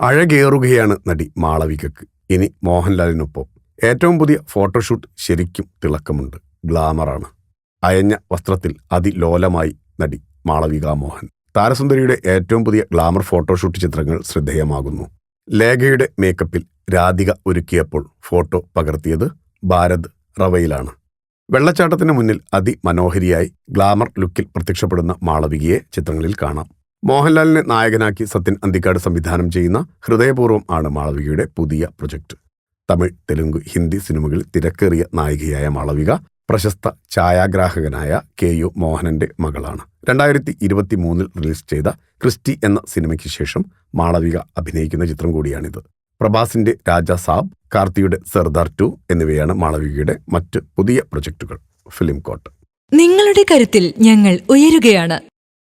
അഴകേറുകയാണ് നടി മാളവികക്ക്. ഇനി മോഹൻലാലിനൊപ്പം ഏറ്റവും പുതിയ ഫോട്ടോഷൂട്ട് ശരിക്കും തിളക്കമുണ്ട്. ഗ്ലാമറാണ്. അയഞ്ഞ വസ്ത്രത്തിൽ അതിലോലമായി നടി മാളവിക മോഹൻ. താരസുന്ദരിയുടെ ഏറ്റവും പുതിയ ഗ്ലാമർ ഫോട്ടോഷൂട്ട് ചിത്രങ്ങൾ ശ്രദ്ധേയമാകുന്നു. ലേഖയുടെ മേക്കപ്പിൽ രാധിക ഒരുക്കിയപ്പോൾ ഫോട്ടോ പകർത്തിയത് ഭാരത് റവയിലാണ്. വെള്ളച്ചാട്ടത്തിന് മുന്നിൽ അതിമനോഹരിയായി ഗ്ലാമർ ലുക്കിൽ പ്രത്യക്ഷപ്പെടുന്ന മാളവികയെ ചിത്രങ്ങളിൽ കാണാം. മോഹൻലാലിനെ നായകനാക്കി സത്യൻ അന്തിക്കാട് സംവിധാനം ചെയ്യുന്ന ഹൃദയപൂർവം ആണ് മാളവികയുടെ പുതിയ പ്രൊജക്ട്. തമിഴ് തെലുങ്ക് ഹിന്ദി സിനിമകളിൽ തിരക്കേറിയ നായികയായ മാളവിക പ്രശസ്ത ഛായാഗ്രാഹകനായ കെ യു മോഹനന്റെ മകളാണ്. രണ്ടായിരത്തി ഇരുപത്തി മൂന്നിൽ റിലീസ് ചെയ്ത ക്രിസ്റ്റി എന്ന സിനിമയ്ക്ക് ശേഷം മാളവിക അഭിനയിക്കുന്ന ചിത്രം കൂടിയാണിത്. പ്രഭാസിന്റെ രാജ സാബ് കാർത്തിയുടെ സർദാർ ടു എന്നിവയാണ് മാളവികയുടെ മറ്റ് പുതിയ പ്രൊജക്ടുകൾ. ഫിലിം കോട്ട്. നിങ്ങളുടെ കരുത്തിൽ ഞങ്ങൾ ഉയരുകയാണ്.